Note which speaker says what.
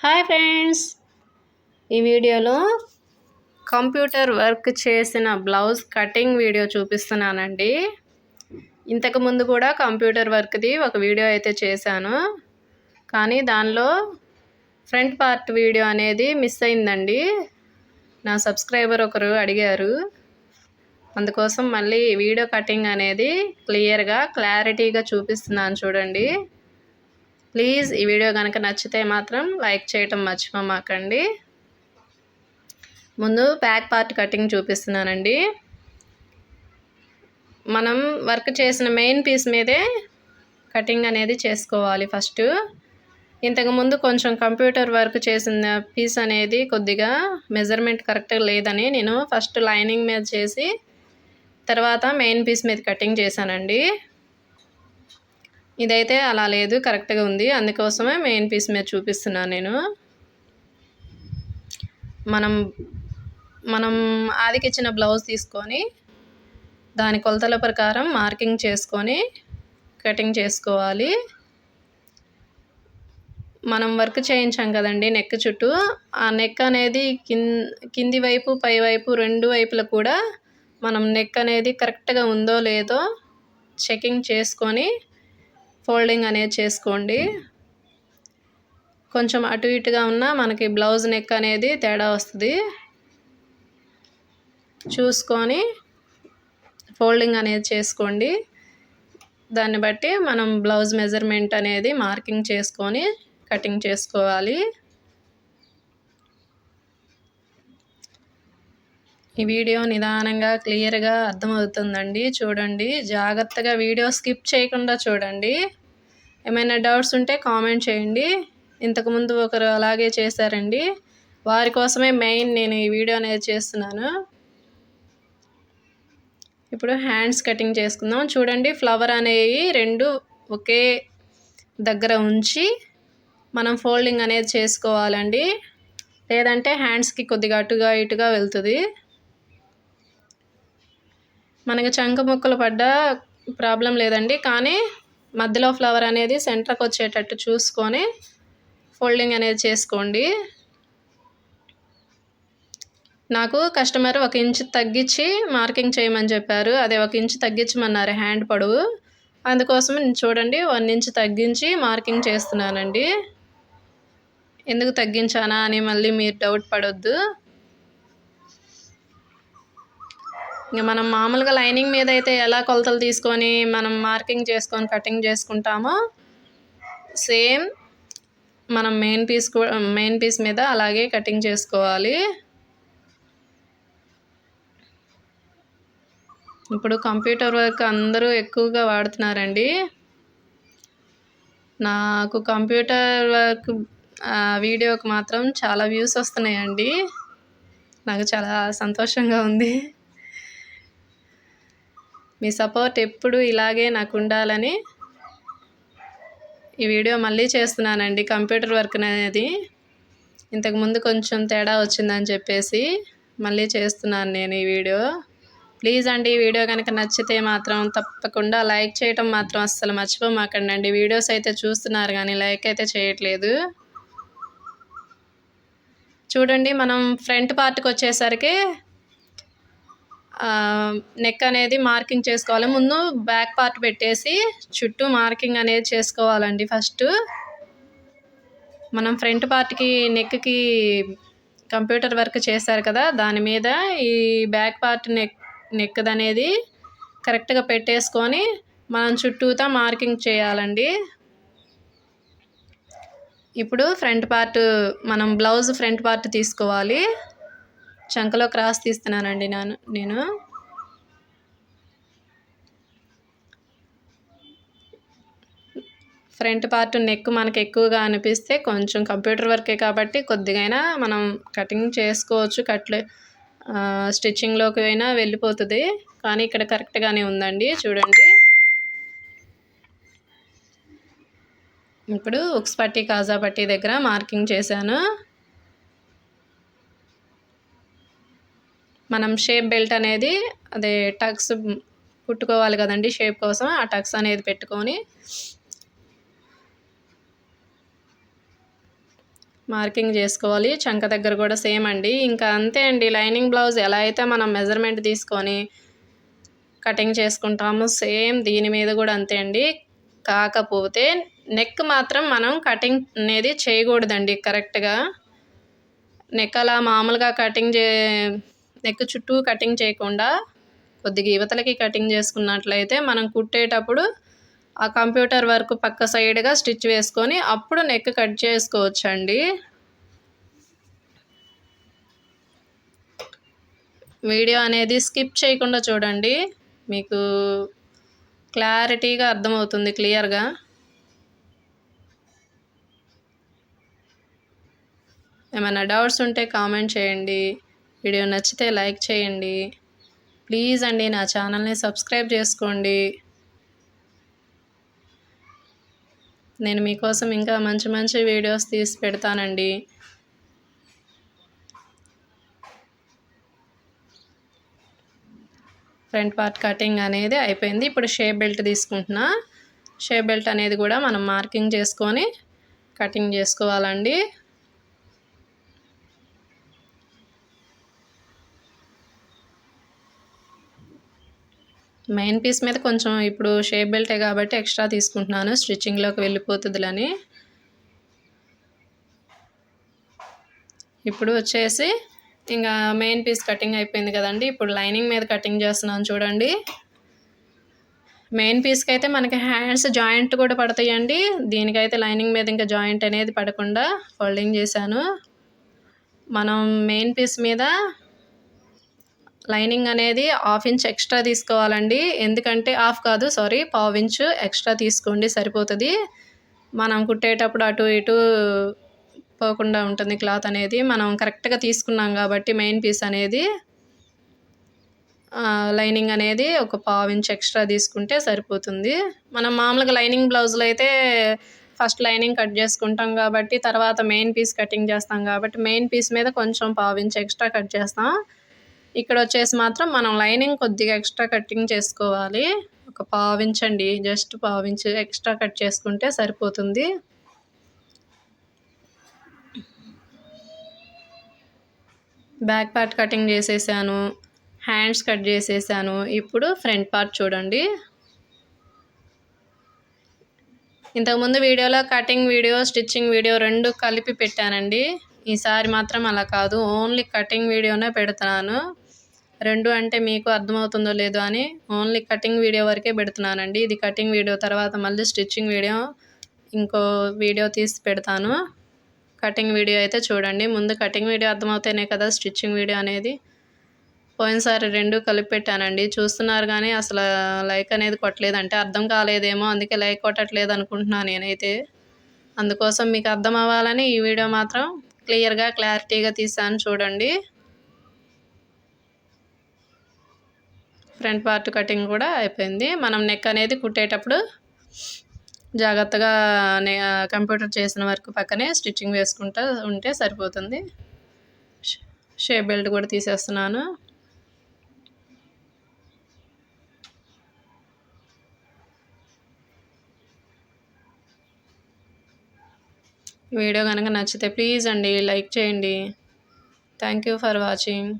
Speaker 1: Hi friends. ఈ వీడియోలో computer work చేసిన బ్లౌజ్ కటింగ్ వీడియో చూపిస్తున్నానండి. ఇంతకు ముందు కూడా కంప్యూటర్ వర్క్ది ఒక వీడియో అయితే చేశాను. కానీ దానిలో ఫ్రంట్ పార్ట్ వీడియో అనేది మిస్ అయిందండి. నా సబ్స్క్రైబర్ ఒకరు అడిగారు. అందుకోసం మళ్ళీ వీడియో కటింగ్ అనేది క్లియర్గా క్లారిటీగా చూపిస్తున్నాను చూడండి. ప్లీజ్ ఈ వీడియో కనుక నచ్చితే మాత్రం లైక్ చేయటం మర్చిపోమాకండి. ముందు బ్యాక్ పార్ట్ కటింగ్ చూపిస్తున్నానండి. మనం వర్క్ చేసిన మెయిన్ పీస్ మీదే కటింగ్ అనేది చేసుకోవాలి ఫస్ట్. ఇంతకుముందు కొంచెం కంప్యూటర్ వర్క్ చేసిన పీస్ అనేది కొద్దిగా మెజర్మెంట్ కరెక్ట్గా లేదని నేను ఫస్ట్ లైనింగ్ మీద చేసి తర్వాత మెయిన్ పీస్ మీద కటింగ్ చేశానండి. ఇదైతే అలా లేదు కరెక్ట్గా ఉంది. అందుకోసమే మెయిన్ పీస్ మీద చూపిస్తున్నాను నేను. మనం మనం ఆదికిచ్చిన బ్లౌజ్ తీసుకొని దాని కొలతల ప్రకారం మార్కింగ్ చేసుకొని కటింగ్ చేసుకోవాలి. మనం వర్క్ చేయించాం కదండి నెక్ చుట్టూ. ఆ నెక్ అనేది కిన్ కింది వైపు పై వైపు రెండు వైపుల కూడా మనం నెక్ అనేది కరెక్ట్గా ఉందో లేదో చెకింగ్ చేసుకొని ఫోల్డింగ్ అనేది చేసుకోండి. కొంచెం అటు ఇటుగా ఉన్న మనకి బ్లౌజ్ నెక్ అనేది తేడా వస్తుంది. చూసుకొని ఫోల్డింగ్ అనేది చేసుకోండి. దాన్ని బట్టి మనం బ్లౌజ్ మెజర్మెంట్ అనేది మార్కింగ్ చేసుకొని కటింగ్ చేసుకోవాలి. ఈ వీడియో నిదానంగా క్లియర్గా అర్థమవుతుందండి. చూడండి జాగ్రత్తగా వీడియో స్కిప్ చేయకుండా చూడండి. ఏమైనా డౌట్స్ ఉంటే కామెంట్ చేయండి. ఇంతకుముందు ఒకరు అలాగే చేశారండి. వారి కోసమే మెయిన్ నేను ఈ వీడియో అనేది చేస్తున్నాను. ఇప్పుడు హ్యాండ్స్ కటింగ్ చేసుకుందాం. చూడండి ఫ్లవర్ అనేవి రెండు ఒకే దగ్గర ఉంచి మనం ఫోల్డింగ్ అనేది చేసుకోవాలండి. లేదంటే హ్యాండ్స్కి కొద్దిగా అటుగా ఇటుగా వెళ్తుంది. మనకి చంక ముక్కలు పడ్డ ప్రాబ్లం లేదండి. కానీ మధ్యలో ఫ్లవర్ అనేది సెంటర్కి వచ్చేటట్టు చూసుకొని ఫోల్డింగ్ అనేది చేసుకోండి. నాకు కస్టమర్ ఒక ఇంచు తగ్గించి మార్కింగ్ చేయమని చెప్పారు. అదే ఒక ఇంచు తగ్గించమన్నారు. హ్యాండ్ పొడవు. అందుకోసం నేను చూడండి వన్ ఇంచ్ తగ్గించి మార్కింగ్ చేస్తున్నానండి. ఎందుకు తగ్గించానా అని మళ్ళీ మీరు డౌట్ పడొద్దు. ఇంకా మనం మామూలుగా లైనింగ్ మీద అయితే ఎలా కొలతలు తీసుకొని మనం మార్కింగ్ చేసుకొని కటింగ్ చేసుకుంటామో సేమ్ మనం మెయిన్ పీస్ కూడా మెయిన్ పీస్ మీద అలాగే కటింగ్ చేసుకోవాలి. ఇప్పుడు కంప్యూటర్ వర్క్ అందరూ ఎక్కువగా వాడుతున్నారండి. నాకు కంప్యూటర్ వర్క్ వీడియోకి మాత్రం చాలా వ్యూస్ వస్తున్నాయండి. నాకు చాలా సంతోషంగా ఉంది. మీ సపోర్ట్ ఎప్పుడు ఇలాగే నాకు ఉండాలని ఈ వీడియో మళ్ళీ చేస్తున్నానండి కంప్యూటర్ వర్క్ అనేది. ఇంతకుముందు కొంచెం తేడా వచ్చిందని చెప్పేసి మళ్ళీ చేస్తున్నాను నేను ఈ వీడియో. ప్లీజ్ అండి ఈ వీడియో కనుక నచ్చితే మాత్రం తప్పకుండా లైక్ చేయటం మాత్రం అస్సలు మర్చిపోమాకండి అండి వీడియోస్ అయితే చూస్తున్నారు కానీ లైక్ అయితే చేయట్లేదు. చూడండి మనం ఫ్రంట్ పార్ట్కి వచ్చేసరికి నెక్ అనేది మార్కింగ్ చేసుకోవాలి. ముందు బ్యాక్ పార్ట్ పెట్టేసి చుట్టూ మార్కింగ్ అనేది చేసుకోవాలండి ఫస్ట్ మనం ఫ్రంట్ పార్ట్కి నెక్కి కంప్యూటర్ వర్క్ చేశారు కదా దాని మీద ఈ బ్యాక్ పార్ట్ నెక్ నెక్ది అనేది కరెక్ట్గా పెట్టేసుకొని మనం చుట్టూతా మార్కింగ్ చేయాలండి. ఇప్పుడు ఫ్రంట్ పార్ట్ మనం బ్లౌజ్ ఫ్రంట్ పార్ట్ తీసుకోవాలి. చంకలో క్రాస్ తీస్తున్నానండి నేను నేను. ఫ్రంట్ పార్ట్ నెక్ మనకు ఎక్కువగా అనిపిస్తే కొంచెం కంప్యూటర్ వర్కే కాబట్టి కొద్దిగైనా మనం కటింగ్ చేసుకోవచ్చు కట్లే స్టిచ్చింగ్లోకి అయినా వెళ్ళిపోతుంది. కానీ ఇక్కడ కరెక్ట్గానే ఉందండి చూడండి. ఇప్పుడు ఉక్స్ పట్టి కాజా పట్టి దగ్గర మార్కింగ్ చేశాను. మనం షేప్ బెల్ట్ అనేది అదే టక్స్ కుట్టుకోవాలి కదండి షేప్ కోసం ఆ టక్స్ అనేది పెట్టుకొని మార్కింగ్ చేసుకోవాలి. చంక దగ్గర కూడా సేమ్ అండి. ఇంకా అంతే అండి లైనింగ్ బ్లౌజ్ ఎలా అయితే మనం మెజర్మెంట్ తీసుకొని కటింగ్ చేసుకుంటామో సేమ్ దీని మీద కూడా అంతే అండి. కాకపోతే నెక్ మాత్రం మనం కటింగ్ అనేది చేయకూడదండి కరెక్ట్గా నెక్ అలా మామూలుగా కటింగ్ చే నెక్ చుట్టూ కటింగ్ చేయకుండా కొద్దిగా యువతలకి కటింగ్ చేసుకున్నట్లయితే మనం కుట్టేటప్పుడు ఆ కంప్యూటర్ వర్క్ పక్క సైడ్గా స్టిచ్ వేసుకొని అప్పుడు నెక్ కట్ చేసుకోవచ్చండి. వీడియో అనేది స్కిప్ చేయకుండా చూడండి. మీకు క్లారిటీగా అర్థమవుతుంది క్లియర్గా ఏమైనా డౌట్స్ ఉంటే కామెంట్ చేయండి. వీడియో నచ్చితే లైక్ చేయండి. ప్లీజ్ అండి నా ఛానల్ని సబ్స్క్రైబ్ చేసుకోండి. నేను మీకోసం ఇంకా మంచి మంచి వీడియోస్ తీసి పెడతానండి. ఫ్రంట్ పార్ట్ కటింగ్ అనేది అయిపోయింది. ఇప్పుడు షేప్ బెల్ట్ తీసుకుంటున్నా. షేప్ బెల్ట్ అనేది కూడా మనం మార్కింగ్ చేసుకొని కటింగ్ చేసుకోవాలండి. మెయిన్ పీస్ మీద కొంచెం ఇప్పుడు షేప్ బెల్టే కాబట్టి ఎక్స్ట్రా తీసుకుంటున్నాను. స్టిచ్చింగ్లోకి వెళ్ళిపోతుందిలని. ఇప్పుడు వచ్చేసి ఇంకా మెయిన్ పీస్ కటింగ్ అయిపోయింది కదండి. ఇప్పుడు లైనింగ్ మీద కటింగ్ చేస్తున్నాను చూడండి. మెయిన్ పీస్కి అయితే మనకి హ్యాండ్స్ జాయింట్ కూడా పడతాయండి. దీనికైతే లైనింగ్ మీద ఇంకా జాయింట్ అనేది పడకుండా ఫోల్డింగ్ చేశాను. మనం మెయిన్ పీస్ మీద లైనింగ్ అనేది హాఫ్ ఇంచ్ ఎక్స్ట్రా తీసుకోవాలండి. ఎందుకంటే హాఫ్ కాదు సారీ పావు ఇంచు ఎక్స్ట్రా తీసుకోండి సరిపోతుంది. మనం కుట్టేటప్పుడు అటు ఇటు పోకుండా ఉంటుంది క్లాత్ అనేది. మనం కరెక్ట్గా తీసుకున్నాం కాబట్టి మెయిన్ పీస్ అనేది లైనింగ్ అనేది ఒక పావు ఇంచ్ ఎక్స్ట్రా తీసుకుంటే సరిపోతుంది. మనం మామూలుగా లైనింగ్ బ్లౌజులు అయితే ఫస్ట్ లైనింగ్ కట్ చేసుకుంటాం కాబట్టి తర్వాత మెయిన్ పీస్ కటింగ్ చేస్తాం కాబట్టి మెయిన్ పీస్ మీద కొంచెం పావు ఇంచ్ ఎక్స్ట్రా కట్ చేస్తాం. ఇక్కడ వచ్చేసి మాత్రం మనం లైనింగ్ కొద్దిగా ఎక్స్ట్రా కటింగ్ చేసుకోవాలి. ఒక పావించండి జస్ట్ పావించి ఎక్స్ట్రా కట్ చేసుకుంటే సరిపోతుంది. బ్యాక్ పార్ట్ కటింగ్ చేసేసాను హ్యాండ్స్ కట్ చేసేసాను. ఇప్పుడు ఫ్రంట్ పార్ట్ చూడండి. ఇంతకుముందు వీడియోలో కటింగ్ వీడియో స్టిచ్చింగ్ వీడియో రెండు కలిపి పెట్టానండి. ఈసారి మాత్రం అలా కాదు ఓన్లీ కటింగ్ వీడియోనే పెడతాను. రెండు అంటే మీకు అర్థమవుతుందో లేదో అని ఓన్లీ కటింగ్ వీడియో వరకే పెడుతున్నానండి. ఇది కటింగ్ వీడియో తర్వాత మళ్ళీ స్టిచ్చింగ్ వీడియో ఇంకో వీడియో తీసి పెడతాను. కటింగ్ వీడియో అయితే చూడండి. ముందు కటింగ్ వీడియో అర్థమవుతేనే కదా స్టిచ్చింగ్ వీడియో అనేది. పోయినసారి రెండు కలిపి పెట్టానండి. చూస్తున్నారు కానీ అసలు లైక్ అనేది కొట్టలేదంటే అర్థం కాలేదేమో అందుకే లైక్ కొట్టట్లేదు అనుకుంటున్నాను నేనైతే. అందుకోసం మీకు అర్థం అవ్వాలని ఈ వీడియో మాత్రం క్లియర్గా క్లారిటీగా తీసాను చూడండి. ఫ్రంట్ పార్ట్ కటింగ్ కూడా అయిపోయింది. మనం నెక్ అనేది కుట్టేటప్పుడు జాగ్రత్తగా కంప్యూటర్ చేసిన వరకు పక్కనే స్టిచ్చింగ్ వేసుకుంటూ ఉంటే సరిపోతుంది. షేప్ బెల్ట్ కూడా తీసేస్తున్నాను. వీడియో కనుక నచ్చితే ప్లీజ్ అండి లైక్ చేయండి. Thank you for watching.